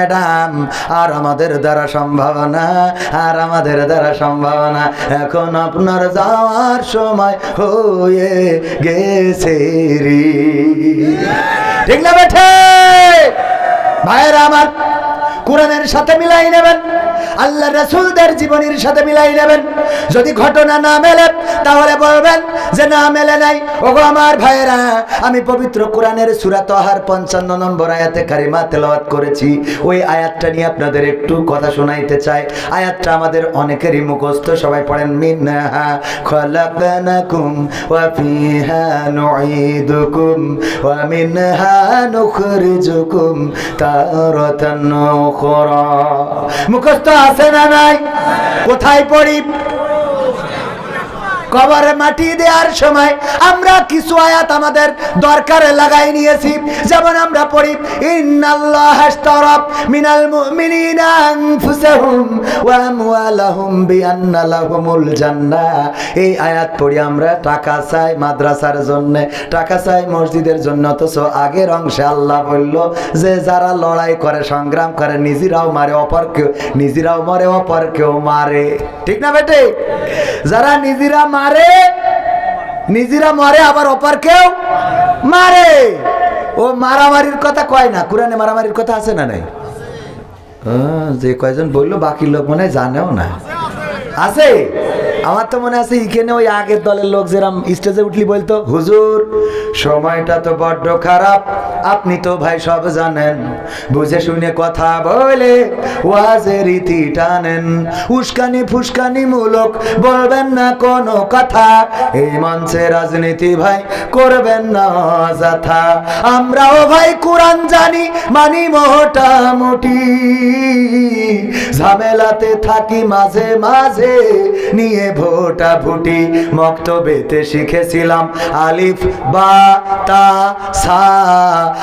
Madam, আর আমাদের দ্বারা সম্ভাবনা আর আমাদের দ্বারা সম্ভাবনা এখন আপনার যাওয়ার সময় হয়ে গেছে রে। ঠিক না বেঠে? ভাইয়েরা আমার কোরআনের সাথে মিলাই নেবেন। আল্লাহ রসুলদের জীবনীর সাথে মিলাই নেবেন। যদি ঘটনা না মেলে, তাহলে বলবেন যে না মেলে নাই। ওগো আমার ভাইয়েরা, আমি পবিত্র কোরআনের সুরা তহার পঞ্চান্ন নম্বর আয়াতে কারিমা তেলাওয়াত করেছি। ওই আয়াতটা নিয়ে আপনাদের একটু কথা শোনাইতে চাই। আয়াতটা আমাদের অনেকেরই মুখস্থ, সবাই পড়েন, মিনহা খলাকনাকুম ওয়া ফিহা নুঈদুকুম ওয়া মিনহা নুখরিজুকুম তারাতান উখরা। মুখস্থ আছে না নাই? কোথায় পড়ি? কবরে মাটি দেওয়ার সময় আমরা কিছু আয়াত আমাদের দরকারে লাগাই নিয়েছি। যেমন আমরা পড়ি, ইন্নাল্লাহ আশতারাব মিনাল মুমিনিনা আনফুসাহুম ওয়া আমওয়ালাহুম বিআন্না লাহুমুল জান্নাহ। এই আয়াত পড়ি আমরা টাকা চাই মাদ্রাসার জন্য, টাকা চাই মসজিদের জন্য, অথচ আগের অংশে আল্লাহ বলল, যে যারা লড়াই করে, সংগ্রাম করে, নিজেরাও মারে অপরকেও নিজেরাও মরে অপরকেও মারে। ঠিক না বেটে? যারা নিজেরা মারে? নিজেরা মরে, আবার অপার কেউ মারে? ও মারামারির কথা কয় না। কোরআনে মারামারির কথা আছে না নাই? যে কয়জন বলল, বাকি লোক মনে হয় জানেও না। আছে? আমার তো মনে আছে এখানে ওই আগের দলের লোক যেরাম স্টেজে উঠলি বলতো, হুজুর, সময়টা তো বড্ড খারাপ। আপনি তো ভাই সব জানেন। বুঝে শুনে কথা বলে রীতি টানেন। উস্কানি মূলক বলবেন না কোনো কথা। এই মঞ্চে রাজনীতি ভাই করবেন না অযথা। আমরাও ভাই কোরআন জানি, মানি মোটামুটি ঝামেলাতে থাকি মাঝে মাঝে, নিয়ে ভোটা ভুটি মক্তবেতে শিখেছিলাম আলিফ, বা, তা, সা।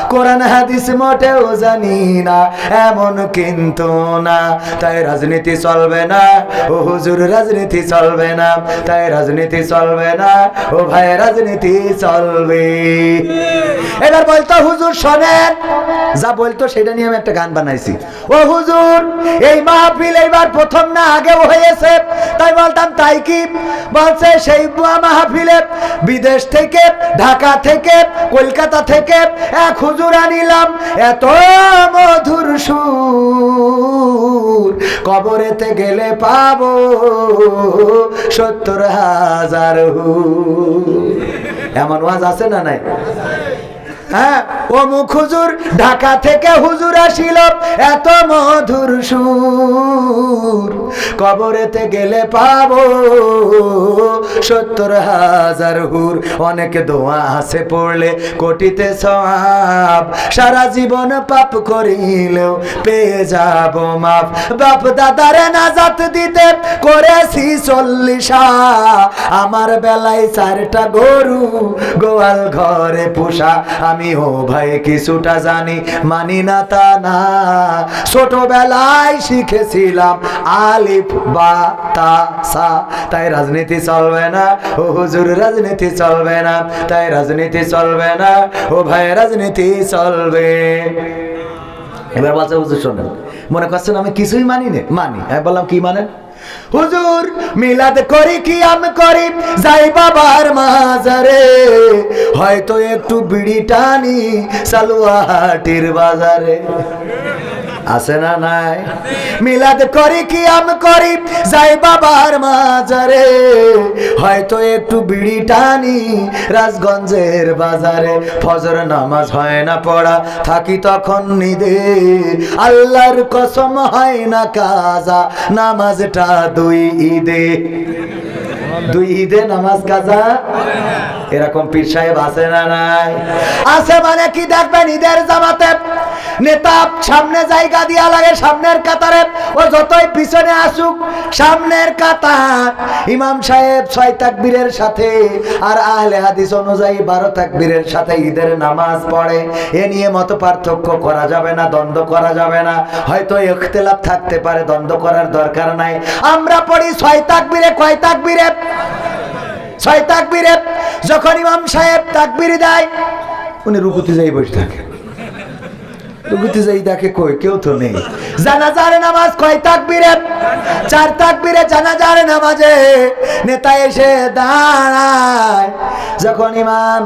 কোরআন, হাদিস মোটেও জানি না, এমন কিন্তু না। তাই রাজনীতি চলবে না, ও হুজুর, রাজনীতি চলবে না। তাই রাজনীতি চলবে না, ও ভাই, রাজনীতি চলবে। এবার বলতো, হুজুর শোনেন, যা বলতো সেটা নিয়ে আমি একটা গান বানাইছি। ও হুজুর, এই মাহফিল এইবার প্রথম না আগেও হয়েছে, তাই বলতাম তাই কি বলছে সেই মাহফিলে বিদেশ থেকে, ঢাকা থেকে, কলকাতা থেকে এক হুজুর আনিলাম। এত মধুর সুর, কবরেতে গেলে পাবো সত্তর হাজার হুর। এমন ওয়াজ আছে না নাই? হ্যাঁ হুজুর ঢাকা থেকে হুজুর আসিল, এত মধুর সুর। কবরেতে গেলে পাবো সত্তর হাজার হুর। অনেক দোয়া আছে পড়লে সব সারা জীবন পাপ করিলেও পেয়ে যাব মাপ বাপ দাদারে নাজাত দিতে করেছি চল্লিশা। আমার বেলায় চারটা গরু গোয়াল ঘরে পোষা। আমি ও ভাই, কিছুটা জানি মানি না তা না। ছোটবেলায় শিখেছিলাম আলিফ, বা, তা, সা। তাই রাজনীতি চলবে না, ও হুজুর, রাজনীতি চলবে না। তাই রাজনীতি চলবে না, ও ভাই, রাজনীতি চলবে। এবার বলছে, হুজুর, শোনেন। মনে করছেন আমি কিছুই মানি না মানি। আমি বললাম, কি মানেন? হুজুর, মিলাদ করি কি আমি করি? যাই বাবার মাজারে। হয়তো একটু বিড়ি টানি সালুয়াহাটির বাজারে। আছে না নাই? মিলাদ করি কি আম করি? যাই বাবার মাজারে। হয়তো একটু বিড়ি টানি রাজগঞ্জের বাজারে। ফজর নামাজ হয় না পড়া, থাকি তখন নিদে। আল্লাহর কসম হয় না কাজা, নামাজটা দুই ঈদে। দুই ঈদে নামাজ কাজা? এরকম পীর সাহেব আছে না নাই? আছে মানে কি দেখবেন ঈদের জামাতে নেতা সামনে জায়গা দিয়া লাগে সামনের কাতারে, ও যতই পিছনে আসুক, সামনের কাতার। ইমাম সাহেব ছয় তাকবীরের সাথে আর আহলে হাদিস অনুযায়ী বারো তাকবীরের সাথে ঈদের নামাজ পড়ে। এ নিয়ে মত পার্থক্য করা যাবে না, দ্বন্দ্ব করা যাবে না। হয়তো ইখতিলাফ থাকতে পারে, দ্বন্দ্ব করার দরকার নাই। আমরা পড়ি ছয় তাকবীরে, কয় তাকবীরে? ছয় তাকবীরে। যখন ইমাম সাহেব তাকবীর দেয়, উনি রুকুতে যাই বসে থাকে রুকুতে যাই দেখে কই, কেউ তো নেই। জানাজার নামাজ কয় তাকবীরে? চার তাকবীরে জানাজার নামাজে নেতা এসে দাঁড়ায়। যখন ইমাম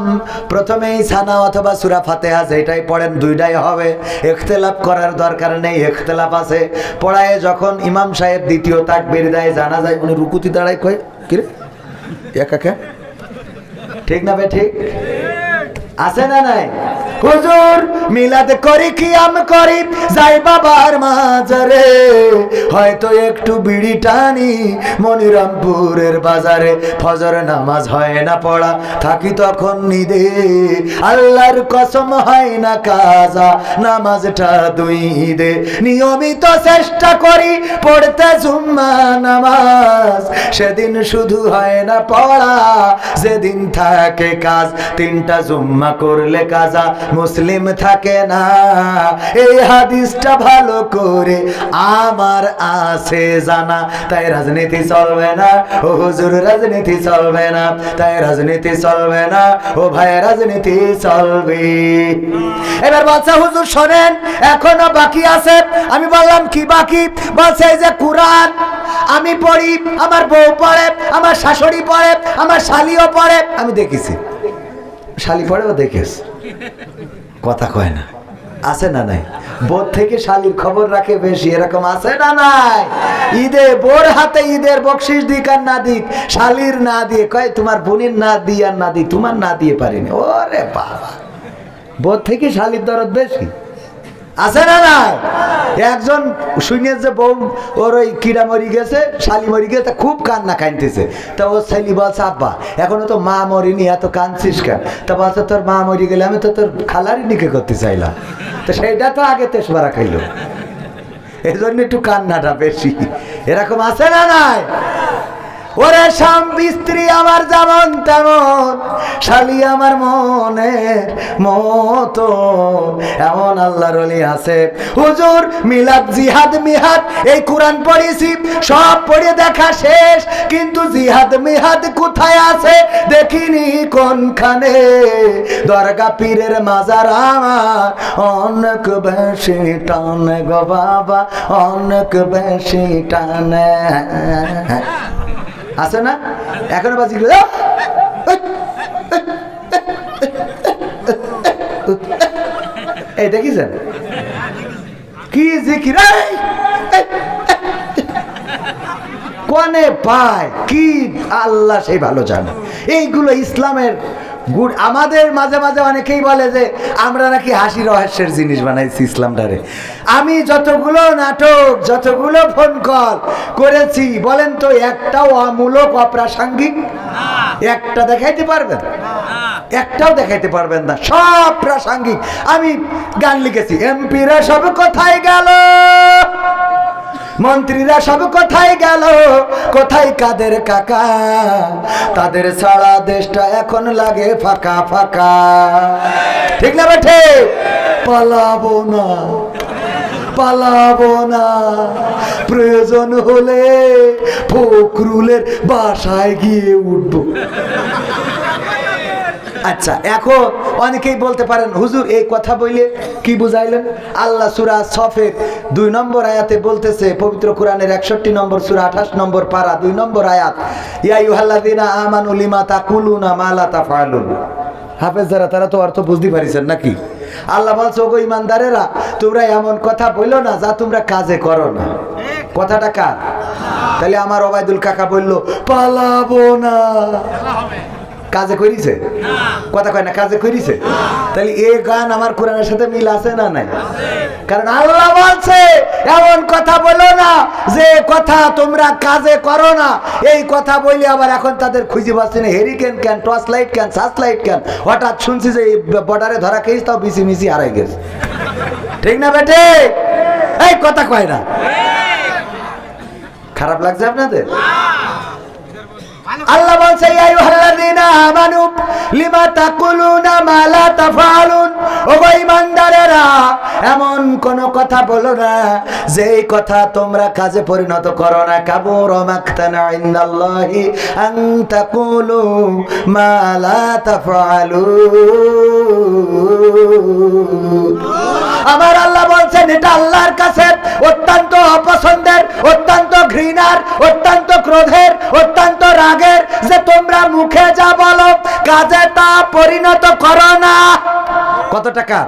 প্রথমেই সানা অথবা সুরা ফাতেহা যেটাই পড়েন, দুইটাই হবে। ইখতিলাফ করার দরকার নেই, ইখতিলাফ আছে। পড়ায় যখন ইমাম সাহেব দ্বিতীয় তাকবীর দেয় জানা যায় উনি রুকুতি দাঁড়ায় কয় কিরে একাকে ঠিক না বে ঠিক? আছে না নাই? হুজুর, মিলাদ করি কি আম করি? যাই বাবার মাজারে। হয়তো একটু বিড়ি টানি মনিরামপুরের বাজারে। ফজর নামাজ হয় না পড়া, থাকি তখন নিদে। আল্লাহর কসম হয় না কাজা, নামাজটা দুই দে। নিয়মিত চেষ্টা করি পড়তে জুম্মা নামাজ। সেদিন শুধু হয় না পড়া, যেদিন থাকে কাজ, তিনটা জুম্মা করলে কাজা, মুসলিম থাকে না। এই হাদিসটা ভালো করে আমার আছে জানা, তাই রাজনীতি চলবে না। ও হুজুর, রাজনীতি চলবে না। তাই রাজনীতি চলবে না। ও ভাই, রাজনীতি চলবে। এবার বাচ্চা হুজুর, শোনেন, এখনও বাকি আছে। আমি বললাম, কি বাকি? বলছে, এই যে কোরআন। আমি পড়ি, আমার বউ পড়ে, আমার শাশুড়ি পড়ে, আমার শালিও পড়ে। আমি দেখেছি। শালি পড়েও দেখেছ। কথা কয় না। আছে না নাই? বোর থেকে শালির খবর রাখে বেশি, এরকম আছে না নাই? ঈদে বোর হাতে ঈদের বকশিস দিক আর না দিক, শালির না দিয়ে, কয় তোমার বোনের না দিয়ে আর না দিই, তোমার না দিয়ে পারিনি। ওরে বাবা। বোর থেকে শালির দরদ বেশি। আছে না না একজন শুনে যে বউ ওর ওই কিড়া মরি গেছে, শালি মরি গেছে খুব কান্না কানতেছে তা ও শালি বলছে, আব্বা, এখনও তো মা মরিনি, এত কাঁদছিস কেন? তা বলছে, তোর মা মরি গেলে আমি তো তোর খালারই নিকে করতে চাইলাম। তো সেইটা তো আগে তেসবারা খাইলো। এই জন্য একটু কান্নাটা বেশি। এরকম আছে না নাই? ওরে স্বামী, স্ত্রী আমার যেমন তেমন, শালি আমার মনের মতো এমন আল্লাহর অলি আছে। হুজুর, মিলাদ, জিহাদ, মিহাদ, এই কোরআন পড়েছি, সব পড়ে দেখা শেষ, কিন্তু জিহাদ, মিহাদ কোথায় আছে দেখিনি কোনখানে। দরগা পীরের মাজার আমার, অনেক বেশি টানে গো বাবা, অনেক বেশি টানে। আছে না এখনও বাজি দেখিছেন কি জিকির এই, এই, কোনে পায় কি আল্লাহ সেই ভালো জানে এইগুলো ইসলামের গুড আমাদের মাঝে মাঝে অনেকেই বলে যে আমরা নাকি হাসি রহস্যের জিনিস বানাইছি ইসলাম ইসলামটারে আমি যতগুলো নাটক যতগুলো ফোন কল করেছি, বলেন তো, একটাও অমূলক অপ্রাসঙ্গিক? একটা দেখাইতে পারবেন? একটাও দেখাইতে পারবেন না, সব প্রাসঙ্গিক। আমি গান লিখেছি, এমপিরা সব কোথায় গেল? মন্ত্রীরা সব কোথায় গেল? কোথায় কাদের কাকা? তাদের ছাড়া দেশটা এখন লাগে ফাঁকা ফাঁকা। ঠিক না, বেঠে? পালাবো না। পালাবো না। প্রয়োজন হলে ফকরুলের বাসায় গিয়ে উঠবো। আচ্ছা এখন অনেকেই বলতে পারেন, হুজুর, এই কথা বইলে কি বুঝাইলেন? আল্লাহ সুরা সফের দুই নম্বর আয়াতে বলতেছে, পবিত্র কোরআনের একষট্টি নম্বর সুরা, আঠাশ নম্বর পারা, দুই নম্বর আয়াত ইয়াই ইয়াইহাল্লাদিনা আমানু লিমা তাকুলুনা মালা তা তাফালুন হাফেজ যারা, তারা তো অর্থ বুঝতে পারিছেন নাকি? আল্লাহ বলছে, ওগো ইমানদারেরা তোমরা এমন কথা বলল না যা তোমরা কাজে করো না। কথাটা কার? তাহলে আমার ওবায়দুল কাকা বলল, পালাবো না। কাজে করিছে কথা কয় না, কাজে করিছে তাহলে এই গান আমার কোরআনের সাথে মিল আছে না নাই? কারণ আল্লাহ বলছে, এমন কথা বলো না যে কথা তোমরা কাজে করো না। এই কথা বলি আবার এখন তাদের খুঁজে পাচ্ছে না। হেরিকেন কেন টর্চ লাইট কেন সার্চ লাইট কেন হঠাৎ শুনছি যে বর্ডারে ধরা খেয়েছি তাও বিসি মিসি হারাই গেছে। ঠিক না বেটে? এই, কথা কয় না। খারাপ লাগছে আপনাদের? আল্লাহ বলছে, ইয়া আইয়ুহাল্লাযীনা আমানু, লিমা তাকুলুনা মা লা তাফআলুন? ও এমন কোন কথা বলো না, যেই কথা তোমরা কাজে পরিণত করো না। কাবুর আমার আল্লাহ বলছেন, এটা আল্লাহর কাছে অত্যন্ত অপছন্দের, অত্যন্ত ঘৃণার, অত্যন্ত ক্রোধের, অত্যন্ত রাগের, যে তোমরা মুখে যা বলো, কাজে তা পরিণত করো না। কত টাকা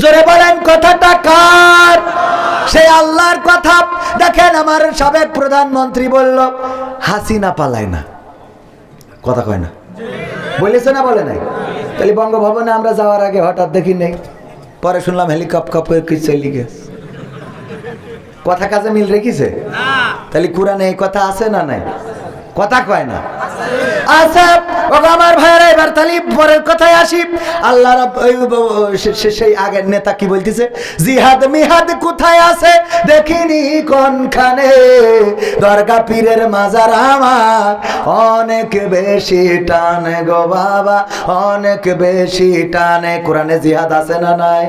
জোরে বলেন কথাটা কার সেই আল্লাহর কথা। দেখেন আমার সাবেক প্রধানমন্ত্রী বলল হাসিনা পালায় না। কথা কয় না। বলেছে না বলে নাই? তাহলে বঙ্গভবনে আমরা যাওয়ার আগে হঠাৎ দেখি নেই। পরে শুনলাম হেলিকপ্টার করে কি চলে গেছে। কথা কাজে মিল রেখেছে? তাহলে কোরআনে এই কথা আছে না নাই? কথা কয় না। আচ্ছা ও আমার ভাইয়েরা, এবার তাহলে পরের কথায় আসি। আল্লাহ সেই আগের নেতা কি বলতেছে? জিহাদ মিহাদ কোথায় আছে? দেখিনি কোনখানে। দরগা পীরের মাজার আমার অনেক বেশি টানে গো বাবা, অনেক বেশি টানে। কোরআনে জিহাদ আছে না নাই?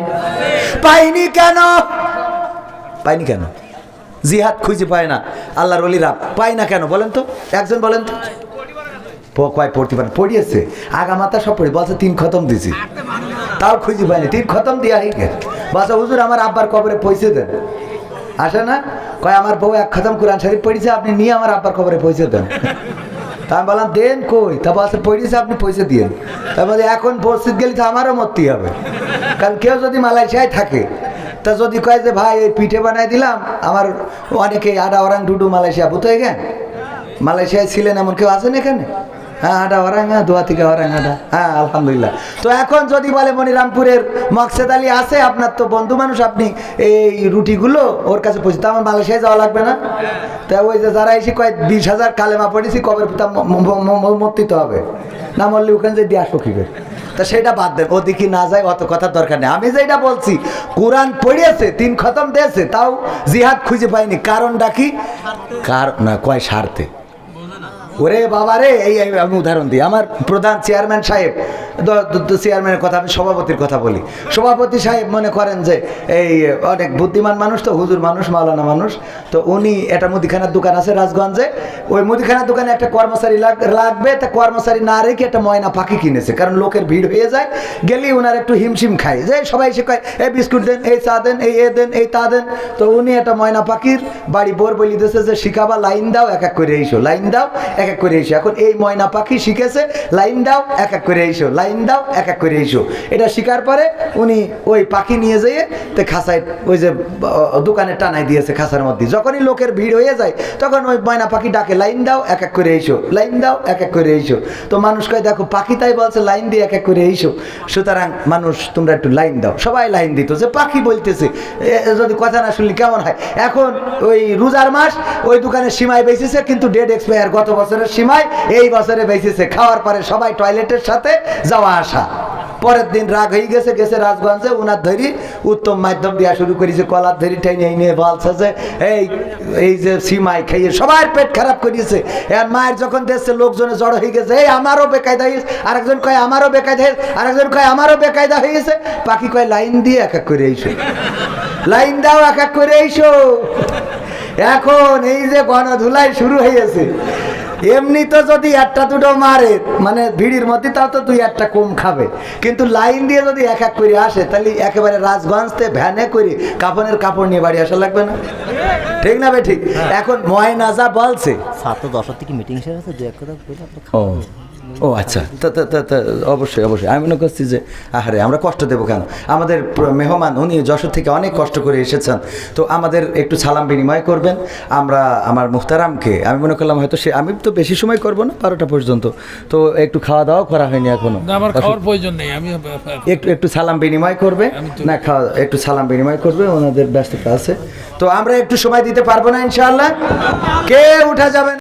পাইনি কেন? পাইনি কেন? জিহাদ খুঁজে পায় না। আল্লাহর অলিরা পায় না কেন বলেন তো? একজন বলেন তো। কয় পড়তে পারে? পড়িয়েছে। আগা মাথা সব পড়ি। বলছে, তিন খতম দিছি। তাও খুঁজে পায়নি। তিন খতম দিয়া হয়ে গেছে। হুজুর, আমার আব্বার কবরে পয়সে দেন। আসে না? কয়, আমার বউ এক খতম কোরআন শরীফ পড়িছে আপনি নিয়ে আমার আব্বার কবরে পয়সে দেন। তা আমি বললাম, দেন কই? তা বলছে, পড়িয়েছে, আপনি পয়সা দিয়েন। তা বলছে এখন মসজিদ গেলে তো আমারও মরতেই হবে। কারণ কেউ যদি মালয়েশিয়ায় থাকে তা যদি কয় যে, ভাই, এই পিঠে বানাই দিলাম, আমার অনেকে আডা ওরাং, ডুডু, মালয়েশিয়া, বুঝতে গেন মালয়েশিয়ায় ছিলেন এমন কেউ আছেন এখানে? হ্যাঁ আডা ওরাং হ্যাঁ দোয়া থেকে ওরাং আডা হ্যাঁ আলহামদুলিল্লাহ। তো এখন যদি বলে মনিরামপুরের মকসেদ আলী আছে, আপনার তো বন্ধু মানুষ, আপনি এই রুটিগুলো ওর কাছে পৌঁছে তো আমার মালয়েশিয়ায় যাওয়া লাগবে না। তা ওই যে যারা এসে কয়েক বিশ হাজার কালেমা পড়েছি পিতা মর্তিত হবে? না মরলে ওখানে যে দিয়ে আসব কি করে? তা সেটা বাদ দেন। ওদিকে না যায় অত কথার দরকার নেই। আমি যেটা বলছি, কোরআন পড়িয়েছে, তিন খতম দিয়েছে, তাও জিহাদ খুঁজে পাইনি। কারণ ডাকি কার, না, কয় স্বার্থে? ওরে বাবা রে এই, আমি উদাহরণ দিই। আমার প্রধান চেয়ারম্যান সাহেব চেয়ারম্যানের কথা, আমি সভাপতির কথা বলি। সভাপতি সাহেব মনে করেন যে এই অনেক বুদ্ধিমান মানুষ তো, হুজুর মানুষ, মাওলানা মানুষ। তো উনি একটা মুদিখানার দোকান আছে রাজগঞ্জে। ওই মুদিখানার দোকানে একটা কর্মচারী লাগবে, তা কর্মচারী না রেখে একটা ময়না পাখি কিনেছে। কারণ লোকের ভিড় হয়ে যায়, গেলেই ওনার একটু হিমশিম খায়। যে সবাই এসে কয় এই বিস্কুট দেন, এই চা দেন, এই এ দেন, এই তা দেন। তো উনি একটা ময়না পাখির বাড়ি বোর বলি দিয়েছে যে, শিখাবা, লাইন দাও, এক এক করে এইসো লাইন দাও, এক এক করে এইসো এখন এই ময়না পাখি শিখেছে, লাইন দাও, এক এক করে এইসো লাইন দাও এক এক করে এইসো এটা শিকার পরে উনি ওই পাখি নিয়ে যেয়ে তো খাসায় ওই যে দোকানে টানাই দিয়েছে খাসার মধ্যে। যখনই লোকের ভিড় হয়ে যায়, তখন ওই ময়না পাখি ডাকে, লাইন দাও, এক এক করে এইসো লাইন দাও, এক এক করে এইসো তো মানুষ কয়, দেখো, পাখি তাই বলছে, লাইন দিয়ে এক এক করে এইসো সুতরাং মানুষ, তোমরা একটু লাইন দাও। সবাই লাইন দিত, যে পাখি বলতেছে যদি কথা না শুনলে, কেমন হয়? এখন ওই রোজার মাস, ওই দোকানে সীমায় বেঁচেছে, কিন্তু ডেট এক্সপায়ার গত বছরের সীমায় এই বছরে বেঁচেছে। খাওয়ার পরে সবাই টয়লেটের সাথে যাওয়া আসা। পরের দিন রাগ হয়ে গেছে গেছে রাজগঞ্জে, উনার ধরি উত্তম মাধ্যম দেওয়া শুরু করেছে, কলার ধরি টেনে নিয়ে বলছে যে এই এই যে সীমাই খাইয়ে সবার পেট খারাপ করিয়েছে। এর মায়ের যখন দেখছে, লোকজনে জড়ো হয়ে গেছে, এই, আমারও বেকায়দা হয়েছে। আরেকজন কয়, আমারও বেকায়দা হয়েছে। আরেকজন কয়, আমারও বেকায়দা হয়ে গেছে পাখি কয়, লাইন দিয়ে এক এক করে এইসো লাইন দাও, এক এক করে এইসো এখন এই যে গণধুলাই শুরু হয়েছে এমনি তো যদি একটা দুটো মারে মানে ভিড়ির মধ্যে তাও তো দুই একটা কম খাবে। কিন্তু লাইন দিয়ে যদি এক এক করে আসে তাহলে একেবারে রাজগঞ্জতে ভ্যানে করে কাপড়ের কাপড় নিয়ে বাড়ি আসা লাগবে না। ঠিক না বে ঠিক? এখন ময়নাজা বলছে। সাত দশটার থেকে মিটিং শেষ আছে দু এক কথা ও আচ্ছা। তা তা তা তা অবশ্যই অবশ্যই। আমি মনে করছি যে আহারে আমরা কষ্ট দেবো কেন? আমাদের মেহমান উনি যশোর থেকে অনেক কষ্ট করে এসেছেন। তো আমাদের একটু সালাম বিনিময় করবেন। আমরা আমার মুখতারামকে আমি মনে করলাম হয়তো সে আমি তো বেশি সময় করব না বারোটা পর্যন্ত। তো একটু খাওয়া দাওয়া করা হয়নি এখনও। আমার খাওয়ার প্রয়োজন নেই আমি একটু একটু সালাম বিনিময় করবে। না খাওয়া একটু সালাম বিনিময় করবে ওনাদের ব্যস্ততা আছে। তো আমরা একটু সময় দিতে পারব না ইনশাআল্লাহ? কে উঠা যাবেন